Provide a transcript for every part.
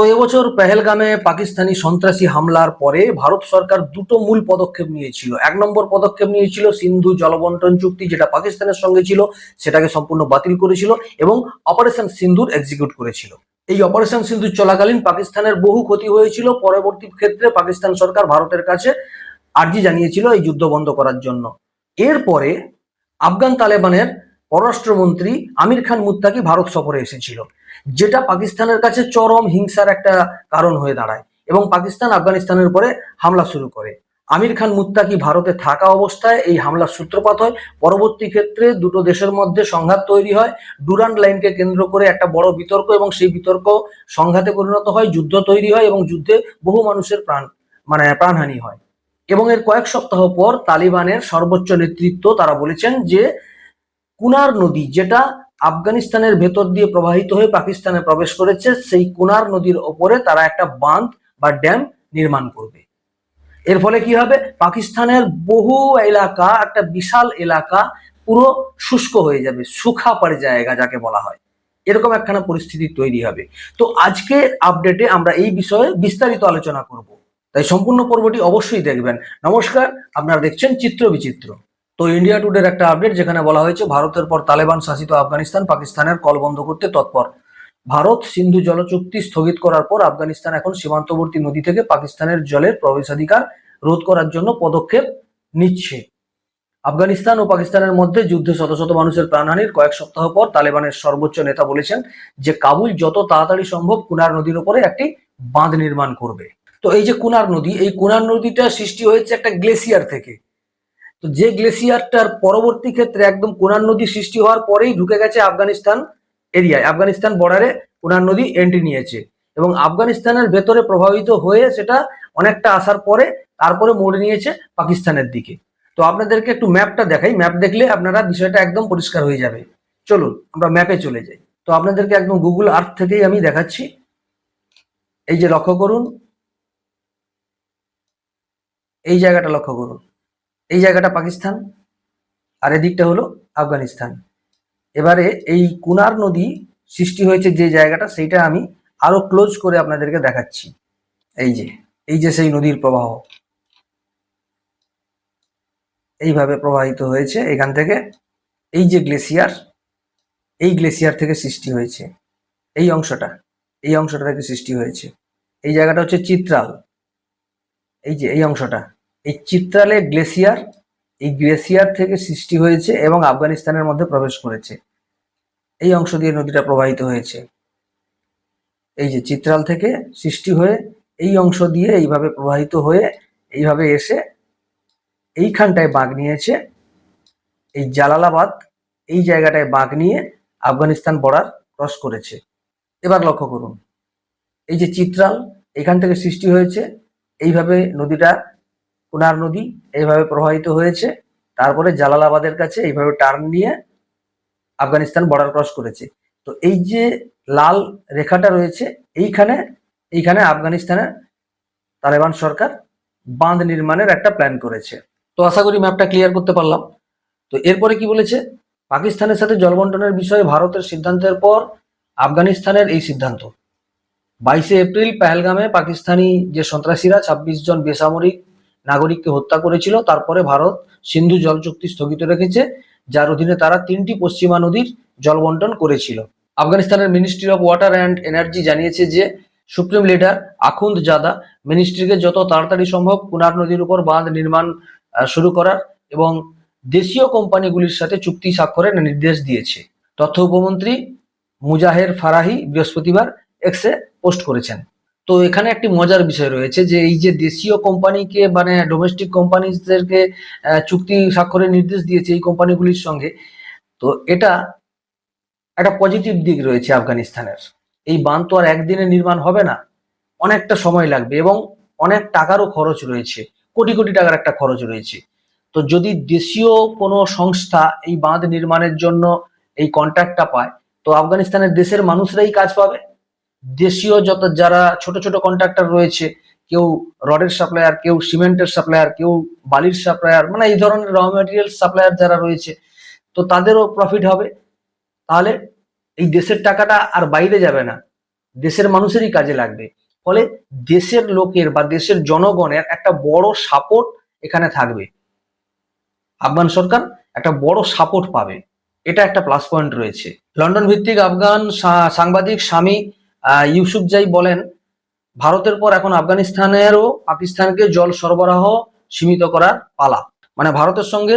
তো এবছর পেহেলগামে পাকিস্তানি সন্ত্রাসী হামলার পরে ভারত সরকার দুটো মূল পদক্ষেপ নিয়েছিল। এক নম্বর পদক্ষেপ নিয়েছিল সিন্ধু জলবন্টন চুক্তি, যেটা পাকিস্তানের সঙ্গে ছিল, সেটাকে সম্পূর্ণ বাতিল করেছিল এবং অপারেশন সিন্ধুর এক্সিকিউট করেছিল। এই অপারেশন সিন্ধু চলাকালীন পাকিস্তানের বহু ক্ষতি হয়েছিল। পরবর্তী ক্ষেত্রে পাকিস্তান সরকার ভারতের কাছে আর্জি জানিয়েছিল এই যুদ্ধ বন্ধ করার জন্য। এরপরে আফগান তালেবানের পররাষ্ট্রমন্ত্রী আমির খান মুত্তাকি ভারত সফরে এসেছিল, যেটা পাকিস্তানের কাছে চরম হিংসার একটা কারণ হয়ে দাঁড়ায় এবং পাকিস্তান আফগানিস্তানের উপরে হামলা শুরু করে। আমির খান মুত্তাকি ভারতে থাকা অবস্থায় এই হামলার সূত্রপাত হয়। পরবর্তী ক্ষেত্রে দুটো দেশের মধ্যে সংঘাত তৈরি হয়। ডুরান্ড লাইনকে কেন্দ্র করে একটা বড় বিতর্ক এবং সেই বিতর্ক সংঘাতে পরিণত হয়, যুদ্ধ তৈরি হয় এবং যুদ্ধে বহু মানুষের প্রাণ মানে প্রাণহানি হয়। এবং এর কয়েক সপ্তাহ পর তালিবানের সর্বোচ্চ নেতৃত্ব তারা বলেছেন যে কুনার নদী যেটা আফগানিস্তানের ভেতর দিয়ে প্রবাহিত হয়ে পাকিস্তানে প্রবেশ করেছে, সেই কুনার নদীর ওপরে তারা একটা বাঁধ বা ড্যাম নির্মাণ করবে। এর ফলে কি হবে? পাকিস্তানের বহু এলাকা, একটা বিশাল এলাকা, পুরো শুষ্ক হয়ে যাবে, সুখা পড়ে জায়গা যাকে বলা হয়। এরকম একখানা পরিস্থিতি তৈরি হবে। তো আজকে আপডেটে আমরা এই বিষয়ে বিস্তারিত আলোচনা করব। তাই সম্পূর্ণ পর্বটি অবশ্যই দেখবেন। নমস্কার, আপনারা দেখছেন চিত্র বিচিত্র। তো ইন্ডিয়া টুডের একটা আপডেট যেখানে বলা হয়েছে ভারতের পর তালেবান শাসিত আফগানিস্তান পাকিস্তানের কল বন্ধ করতে তৎপর। ভারত সিন্ধু জল চুক্তি স্থগিত করার পর আফগানিস্তান এখন সীমান্তবর্তী নদী থেকে পাকিস্তানের জলের প্রবেশাধিকার রোধ করার জন্য পদক্ষেপ নিচ্ছে। আফগানিস্তান ও পাকিস্তানের মধ্যে যুদ্ধে শত শত মানুষের প্রাণহানির কয়েক সপ্তাহ পর তালেবানের সর্বোচ্চ নেতা বলেছেন যে কাবুল যত তাড়াতাড়ি সম্ভব কুনার নদীর উপরে একটি বাঁধ নির্মাণ করবে। তো এই যে কুনার নদী, এই কুনার নদীটা সৃষ্টি হয়েছে একটা গ্লেসিয়ার থেকে। তো যে গ্লেসিয়ারটার পরবর্তী ক্ষেত্রে একদম কোনার নদী সৃষ্টি হওয়ার পরেই ঢুকে গেছে আফগানিস্তান এরিয়ায়। আফগানিস্তান বর্ডারে কুনার নদী এন্ট্রি নিয়েছে। এবং আফগানিস্তানের ভেতরে প্রভাবিত হয়ে সেটা অনেকটা আসার পরে তারপরে মোড় নিয়েছে পাকিস্তানের দিকে। তো আপনাদেরকে একটু ম্যাপটা দেখাই। ম্যাপ দেখলে আপনারা বিষয়টা একদম পরিষ্কার হয়ে যাবে। চলুন, আমরা ম্যাপে চলে যাই। তো আপনাদেরকে একদম গুগল আর্থ থেকেই আমি দেখাচ্ছি। এই যে লক্ষ্য করুন। এই জায়গাটা লক্ষ্য করুন। এই জায়গাটা পাকিস্তান, আর এদিকটা হলো আফগানিস্তান। এবারে এই কুনার নদী সৃষ্টি হয়েছে যে জায়গাটা, সেইটা আমি আরও ক্লোজ করে আপনাদেরকে দেখাচ্ছি। এই যে এই যে সেই নদীর প্রবাহ। এইভাবে প্রবাহিত হয়েছে এখান থেকে। এই যে গ্লেসিয়ার এই গ্লেসিয়ার থেকে সৃষ্টি হয়েছে। এই অংশটা এই অংশটা থেকে সৃষ্টি হয়েছে। এই জায়গাটা হচ্ছে চিত্রাল। এই যে, এই অংশটা। এই চিত্রালে গ্লেসিয়ার, এই গ্লেসিয়ার থেকে সৃষ্টি হয়েছে এবং আফগানিস্তানের মধ্যে প্রবেশ করেছে। এই অংশ দিয়ে নদীটা প্রবাহিত হয়েছে। এই যে চিত্রাল থেকে সৃষ্টি হয়ে এই অংশ দিয়ে এইভাবে প্রবাহিত হয়ে এইভাবে এসে এইখানটায় বাঁক নিয়েছে। এই জালালাবাদ এই জায়গাটায় বাঁক নিয়ে আফগানিস্তান বর্ডার ক্রস করেছে। এবার লক্ষ্য করুন। এই যে চিত্রাল এখান থেকে সৃষ্টি হয়েছে, এইভাবে নদীটা কুনার নদী এইভাবে প্রবাহিত হয়েছে। তারপরে জালালাবাদের কাছে এইভাবে টার্ন নিয়ে আফগানিস্তান বর্ডার ক্রস করেছে। তো এই যে লাল রেখাটা রয়েছে, এইখানে এইখানে আফগানিস্তানের তালেবান সরকার বাঁধ নির্মাণের একটা প্ল্যান করেছে। তো আশা করি ম্যাপটা ক্লিয়ার করতে পারলাম। তো এরপরে কি বলেছে? পাকিস্তানের সাথে জলবন্টনের বিষয়ে ভারতের সিদ্ধান্তের পর আফগানিস্তানের এই সিদ্ধান্ত। বাইশে এপ্রিল, পেহেলগামে পাকিস্তানি যে সন্ত্রাসীরা, ছাব্বিশ জন বেসামরিক নাগরিককে হত্যা করেছিল, তারপরে ভারত সিন্ধু জল চুক্তি স্থগিত রেখেছে, যার অধীনে তারা তিনটি পশ্চিমা নদীর জল বন্টন করেছিল। আফগানিস্তানের ministry of water and energy জানিয়েছে যে সুপ্রিম লিডার আখুন্দ জাদা মিনিস্ট্রিকে যত তাড়াতাড়ি সম্ভব কুনার নদীর উপর বাঁধ নির্মাণ শুরু করার এবং দেশীয় কোম্পানিগুলির সাথে চুক্তি স্বাক্ষরের নির্দেশ দিয়েছে। তথ্য উপমন্ত্রী মুজাহের ফারাহি বৃহস্পতিবার এক্সে পোস্ট করেছেন। তো এখানে একটি মজার বিষয় রয়েছে যে এই যে দেশীয় কোম্পানিকে মানে ডোমেস্টিক কোম্পানিজদেরকে চুক্তি স্বাক্ষরের নির্দেশ দিয়েছে এই কোম্পানিগুলির সঙ্গে, তো এটা একটা পজিটিভ দিক রয়েছে আফগানিস্তানের। এই বাঁধ তো আর একদিনে নির্মাণ হবে না, অনেকটা সময় লাগবে এবং অনেক টাকারও খরচ রয়েছে, কোটি কোটি টাকার একটা খরচ রয়েছে। তো যদি দেশীয় কোনো সংস্থা এই বাঁধ নির্মাণের জন্য এই কন্ট্রাক্টটা পায়, তো আফগানিস্তানের দেশের মানুষরাই কাজ পাবে। দেশীয় যত যারা ছোট ছোট কন্ট্রাক্টর রয়েছে, কেউ রডের সাপ্লায়ার কেউ সিমেন্টের সাপ্লায়ার কেউ বালির সাপ্লায়ার মানে এই ধরনের র মেটেরিয়াল সাপ্লায়ার যারা রয়েছে, তো তাদেরও প্রফিট হবে। তাহলে এই দেশের টাকাটা আর বাইরে যাবে না। দেশের মানুষেরই কাজে লাগবে। ফলে দেশের লোকের বা দেশের জনগণের একটা বড় সাপোর্ট এখানে থাকবে। আফগান সরকার একটা বড় সাপোর্ট পাবে। এটা একটা প্লাস পয়েন্ট রয়েছে। লন্ডন ভিত্তিক আফগান সাংবাদিক স্বামী আহ, ইউসুফজাই বলেন ভারতের পর এখন আফগানিস্তানেরও পাকিস্তানকে জল সরবরাহ সীমিত করার পালা। মানে ভারতের সঙ্গে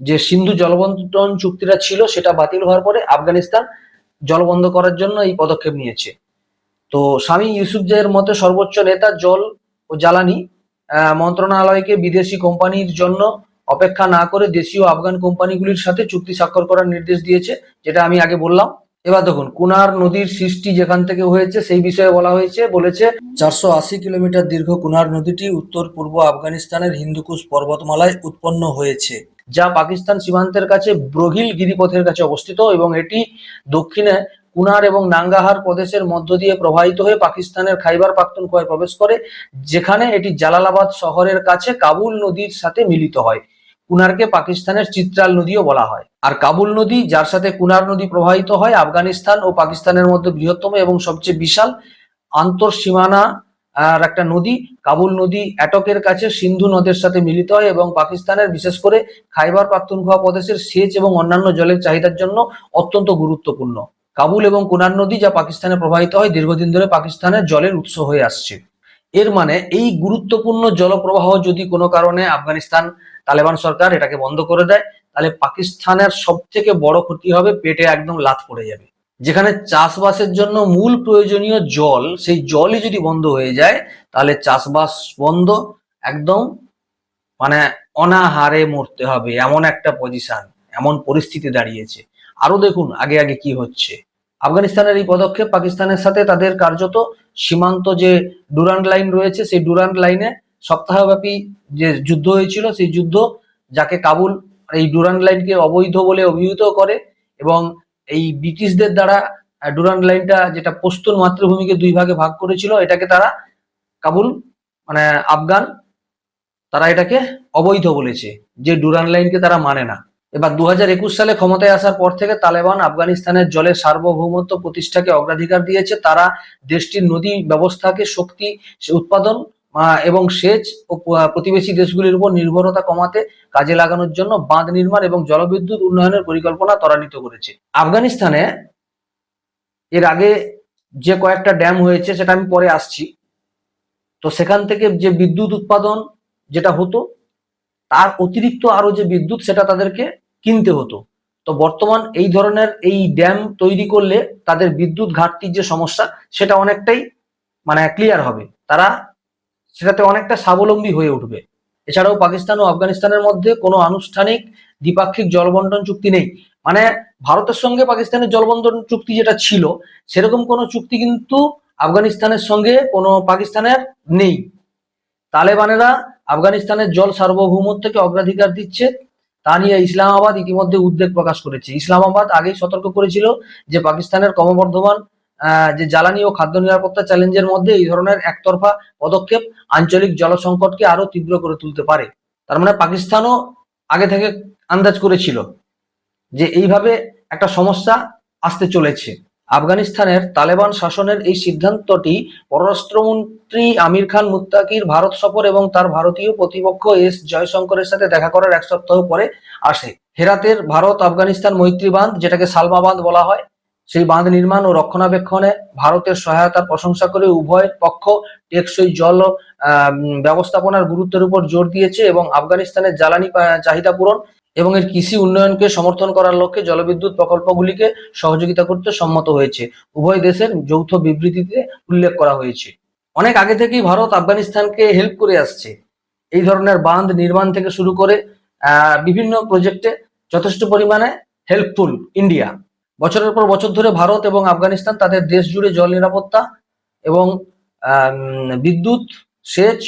যে সিন্ধু জলবন্টন চুক্তিটা ছিল সেটা বাতিল হওয়ার পরে আফগানিস্তান জল বন্ধ করার জন্য এই পদক্ষেপ নিয়েছে। তো স্বামী ইউসুফজাইয়ের মতে সর্বোচ্চ নেতা জল ও জ্বালানি মন্ত্রণালয়কে বিদেশি কোম্পানির জন্য অপেক্ষা না করে দেশীয় আফগান কোম্পানিগুলির সাথে চুক্তি স্বাক্ষর করার নির্দেশ দিয়েছে যেটা আমি আগে বললাম। এবার দেখুন, কুনার নদীর সৃষ্টি যেখান থেকে হয়েছে সেই বিষয়ে বলা হয়েছে, বলেছে চারশো আশি কিলোমিটার দীর্ঘ কুনার নদীটি উত্তর পূর্ব আফগানিস্তানের হিন্দুকুশ পর্বতমালায় উৎপন্ন হয়েছে, যা পাকিস্তান সীমান্তের কাছে ব্রহিল গিরিপথের কাছে অবস্থিত এবং এটি দক্ষিণে কুনার এবং নাঙ্গাহার প্রদেশের মধ্য দিয়ে প্রবাহিত হয়ে পাকিস্তানের খাইবার পাখতুনখোয়ায় প্রবেশ করে, যেখানে এটি জালালাবাদ শহরের কাছে কাবুল নদীর সাথে মিলিত হয়। কুনারকে পাকিস্তানের চিত্রাল নদীও বলা হয়। আর কাবুল নদী, যার সাথে কুনার নদী প্রবাহিত হয়, আফগানিস্তান ও পাকিস্তানের মধ্যে বৃহত্তম এবং সবচেয়ে বিশাল আন্তঃসীমানা, আর একটা নদী, কাবুল নদী অ্যাটকের কাছে সিন্ধু নদের সাথে মিলিত হয় এবং পাকিস্তানের, বিশেষ করে খাইবার পাখতুনখোয়া প্রদেশের সেচ এবং অন্যান্য জলের চাহিদার জন্য অত্যন্ত গুরুত্বপূর্ণ। কাবুল এবং কুনার নদী যা পাকিস্তানে প্রবাহিত হয়, দীর্ঘদিন ধরে পাকিস্তানের জলের উৎস হয়ে আসছে। এর মানে এই গুরুত্বপূর্ণ জলপ্রবাহ যদি কোনো কারণে আফগানিস্তান তালেবান সরকার এটাকে বন্ধ করে দেয়, তাহলে পাকিস্তানের সব থেকে বড় ক্ষতি হবে, পেটে একদম লাথ পড়ে যাবে। যেখানে চাষবাসের জন্য মূল প্রয়োজনীয় জল, সেই জলই যদি বন্ধ হয়ে যায়, তাহলে চাষবাস বন্ধ, একদম মানে অনাহারে মরতে হবে, এমন একটা পজিশন এমন পরিস্থিতি দাঁড়িয়েছে। আরও দেখুন, আগে আগে কি হচ্ছে। আফগানিস্তানের এই পদক্ষেপ পাকিস্তানের সাথে তাদের কার্যত সীমান্ত যে ডুরান্ড লাইন রয়েছে, সেই ডুরান্ড লাইনে সপ্তাহব্যাপী যে যুদ্ধ হয়েছিল সেই যুদ্ধ যাকে কাবুল এই ডুরান্ড লাইনকে অবৈধ বলে অভিহিত করে এবং এই ব্রিটিশদের দ্বারা আহ, ডুরান্ড লাইনটা যেটা পশ্তুন মাতৃভূমিকে দুই ভাগে ভাগ করেছিল এটাকে তারা কাবুল মানে আফগান তারা এটাকে অবৈধ বলেছে যে ডুরান লাইনকে তারা মানে না। এবার দু সালে ক্ষমতায় আসার পর থেকে তালেবান আফগানিস্তানের জলের সার্বভৌমত্ব প্রতিষ্ঠাকে অগ্রাধিকার দিয়েছে তারা দেশটির নদী ব্যবস্থাকে শক্তি উৎপাদন এবং সেচ ও প্রতিবেশী দেশগুলির উপর নির্ভরতা কমাতে কাজে লাগানোর জন্য বাঁধ নির্মাণ এবং জলবিদ্যুৎ উন্নয়নের পরিকল্পনা ত্বরান্বিত করেছে। আফগানিস্তানে এর আগে যে কয়েকটা ড্যাম হয়েছে সেটা আমি পরে আসছি। তো সেখান থেকে যে বিদ্যুৎ উৎপাদন যেটা হতো, তার অতিরিক্ত আরও যে বিদ্যুৎ সেটা তাদেরকে কিনতে হতো। তো বর্তমান এই ধরনের এই ড্যাম তৈরি করলে তাদের বিদ্যুৎ ঘাটতির যে সমস্যা, সেটা অনেকটাই মানে ক্লিয়ার হবে। তারা সেটাতে অনেকটা স্বাবলম্বী হয়ে উঠবে। এছাড়াও পাকিস্তান ও আফগানিস্তানের মধ্যে কোনো আনুষ্ঠানিক দ্বিপাক্ষিক জলবন্টন চুক্তি নেই। মানে ভারতের সঙ্গে পাকিস্তানের জলবন্টন চুক্তি যেটা ছিল, সেরকম কোনো চুক্তি কিন্তু আফগানিস্তানের সঙ্গে কোনো পাকিস্তানের নেই। তালেবানেরা আফগানিস্তানের জল সার্বভৌমত্বকে অগ্রাধিকার দিচ্ছে, তা নিয়ে ইসলামাবাদ ইতিমধ্যে উদ্বেগ প্রকাশ করেছে। ইসলামাবাদ আগেই সতর্ক করেছিল যে পাকিস্তানের ক্রমবর্ধমান যে জ্বালানি ও খাদ্য নিরাপত্তা চ্যালেঞ্জের মধ্যে এই ধরনের একতরফা পদক্ষেপ আঞ্চলিক জল সংকটকে আরও তীব্র করে তুলতে পারে। তার মানে পাকিস্তানও আগে থেকে আন্দাজ করেছিল যে এইভাবে একটা সমস্যা আসতে চলেছে। আফগানিস্তানের তালেবান শাসনের এই সিদ্ধান্তটি পররাষ্ট্রমন্ত্রী আমির খান মুত্তাকির ভারত সফর এবং তার ভারতীয় প্রতিপক্ষ এস জয়শঙ্করের সাথে দেখা করার এক সপ্তাহ পরে আসে। হেরাতের ভারত আফগানিস্তান মৈত্রী বাঁধ যেটাকে সালমা বাঁধ বলা হয় সেই বাঁধ নির্মাণ ও রক্ষণাবেক্ষণে ভারতের সহায়তার প্রশংসা করে উভয় পক্ষ টেকসই জল ব্যবস্থাপনার গুরুত্বের উপর জোর দিয়েছে এবং আফগানিস্তানের জ্বালানি চাহিদা পূরণ এবং এর কৃষি উন্নয়নকে সমর্থন করার লক্ষ্যে জলবিদ্যুৎ প্রকল্পগুলিকে সহযোগিতা করতে সম্মত হয়েছে। উভয় দেশের যৌথ বিবৃতিতে উল্লেখ করা হয়েছে। অনেক আগে থেকেই ভারত আফগানিস্তানকে হেল্প করে আসছে। এই ধরনের বাঁধ নির্মাণ থেকে শুরু করে বিভিন্ন প্রজেক্টে যথেষ্ট পরিমাণে হেল্পফুল ইন্ডিয়া বছরের পর বছর ধরে ভারত এবং আফগানিস্তান তাদের দেশ জুড়ে জল নিরাপত্তা এবং বিদ্যুৎ, সেচ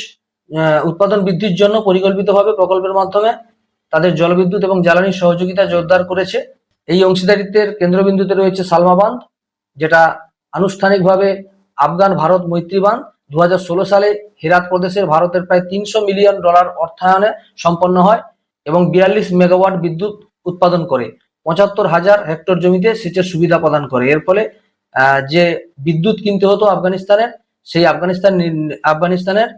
উৎপাদন বৃদ্ধির জন্য পরিকল্পিতভাবে প্রকল্পের মাধ্যমে তাদের জলবিদ্যুৎ এবং জ্বালানি সহযোগিতা জোরদার করেছে। এই অংশীদারিত্বের কেন্দ্রবিন্দুতে রয়েছে সালমা বাঁধ, যেটা আনুষ্ঠানিকভাবে আফগান ভারত মৈত্রী বাঁধ। দু হাজার ষোলো সালে হেরাত প্রদেশের ভারতের প্রায় তিনশো মিলিয়ন ডলার অর্থায়নে সম্পন্ন হয় এবং বিয়াল্লিশ মেগাওয়াট বিদ্যুৎ উৎপাদন করে। পঁচাত্তর হাজার হেক্টর জমিতে সেচের সুবিধা প্রদান করে। এর ফলে যে বিদ্যুৎ কিনতে হতো আফগানিস্তানের, সেই আফগানিস্তান আফগানিস্তানের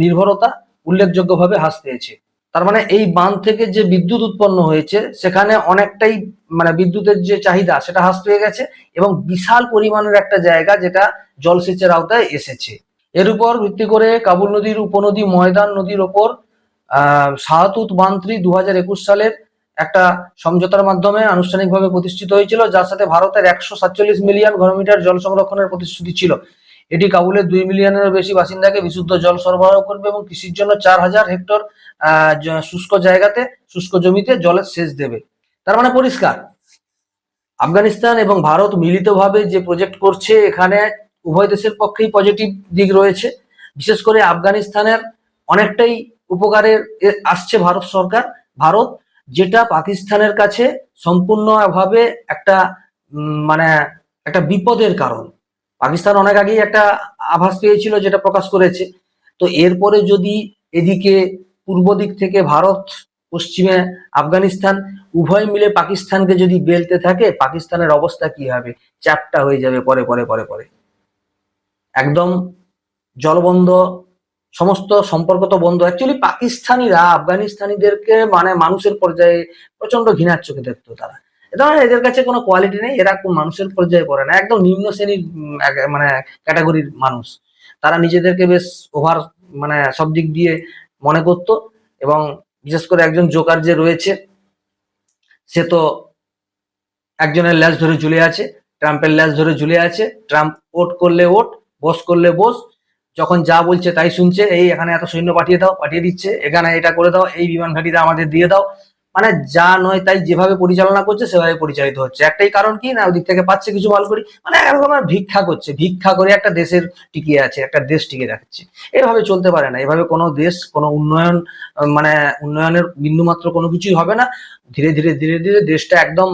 নির্ভরতা উল্লেখযোগ্যভাবে হ্রাস পেয়েছে। তার মানে এই বাঁধ থেকে যে বিদ্যুৎ উৎপন্ন হয়েছে, সেখানে অনেকটাই মানে বিদ্যুতের যে চাহিদা, সেটা হ্রাস পেয়ে গেছে এবং বিশাল পরিমাণের একটা জায়গা যেটা জলসেচের আওতায় এসেছে। এর উপর ভিত্তি করে কাবুল নদীর উপনদী ময়দান নদীর ওপর, আহ, শাহতুত বান্ত্রি দু সালের একটা সমঝোতার মাধ্যমে আনুষ্ঠানিকভাবে প্রতিষ্ঠিত হয়েছিল, যার সাথে ভারতের একশো সাতচল্লিশ মিলিয়ন ঘনমিটার জল সংরক্ষণের প্রতিশ্রুতি ছিল। এটি কাবুলের দুই মিলিয়নের বেশি বাসিন্দাকে বিশুদ্ধ জল সরবরাহ করবে এবং কৃষির জন্য চার হাজার হেক্টর শুষ্ক জায়গাতে, শুষ্ক জমিতে জলের সেচ দেবে। তার মানে পরিষ্কার। আফগানিস্তান এবং ভারত মিলিতভাবে যে প্রজেক্ট করছে, এখানে উভয় দেশের পক্ষেই পজিটিভ দিক রয়েছে। বিশেষ করে আফগানিস্তানের অনেকটাই উপকারের আসছে ভারত সরকার। ভারত যেটা পাকিস্তানের কাছে সম্পূর্ণভাবে একটা মানে একটা বিপদের কারণ। পাকিস্তান অনেক আগেই একটা আভাস পেয়েছিল যেটা প্রকাশ করেছে। তো এরপরে যদি এদিকে পূর্ব দিক থেকে ভারত, পশ্চিমে আফগানিস্তান, উভয় মিলে পাকিস্তানকে যদি বেলতে থাকে, পাকিস্তানের অবস্থা কি হবে? চ্যাপটা হয়ে যাবে পরে পরে পরে পরে। একদম জলবন্ধ সমস্ত সম্পর্ক তো বন্ধ। অ্যাকচুয়ালি পাকিস্তানিরা, আফগানিস্তানিদেরকে মানে মানুষের পর্যায়ে প্রচণ্ড ঘৃণার চোখে দেখতো তারা। মানে এদের কাছে কোনো কোয়ালিটি নেই, এরা কোন মানুষের পর্যায়ে পড়ে না। একদম নিম্ন শ্রেণির মানে ক্যাটাগরির মানুষ। তারা নিজেদেরকে বেশ ওভার মানে সব দিক দিয়ে মনে করত এবং বিশেষ করে একজন জোকার যে রয়েছে, সে তো একজনের ল্যাজ ধরে ঝুলে আছে ট্রাম্পের ল্যাজ ধরে ঝুলে আছে। ট্রাম্প ওট করলে ওট বস করলে বস যখন যা বলছে তাই শুনছে, এই এখানে এত সৈন্য পাঠিয়ে দাও, পাঠিয়ে দিচ্ছে, এখানে এটা করে দাও, এই বিমান ঘাঁটিটা আমাদের দিয়ে দাও। মানে যা নয় তাই যেভাবে পরিচালনা করছে, সেভাবে পরিচালিত হচ্ছে। একটাই কারণ কি না, ওদিক থেকে পাচ্ছে কিছু ভালো করি মানে এক রকমের ভিক্ষা করছে, ভিক্ষা করে একটা দেশের টিকিয়ে আছে, একটা দেশ টিকে রাখছে। এভাবে চলতে পারে না। এভাবে কোনো দেশ, কোনো উন্নয়ন মানে উন্নয়নের বিন্দুমাত্র কোনো কিছুই হবে না। ধীরে ধীরে ধীরে ধীরে দেশটা একদম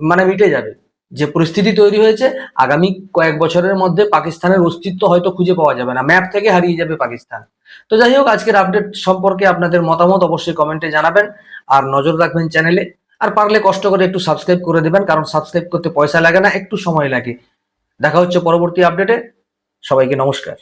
মানে মিটে যাবে। যে পরিস্থিতি তৈরি হয়েছে, আগামী কয়েক বছরের মধ্যে পাকিস্তানের অস্তিত্ব হয়তো খুঁজে পাওয়া যাবে না। ম্যাপ থেকে হারিয়ে যাবে পাকিস্তান। তো যাই হোক, আজকের আপডেট সম্পর্কে আপনাদের মতামত অবশ্যই কমেন্টে জানাবেন, আর নজর রাখবেন চ্যানেলে আর পারলে কষ্ট করে একটু সাবস্ক্রাইব করে দেবেন, কারণ সাবস্ক্রাইব করতে পয়সা লাগে না, একটু সময় লাগে। দেখা হচ্ছে পরবর্তী আপডেটে সবাইকে নমস্কার।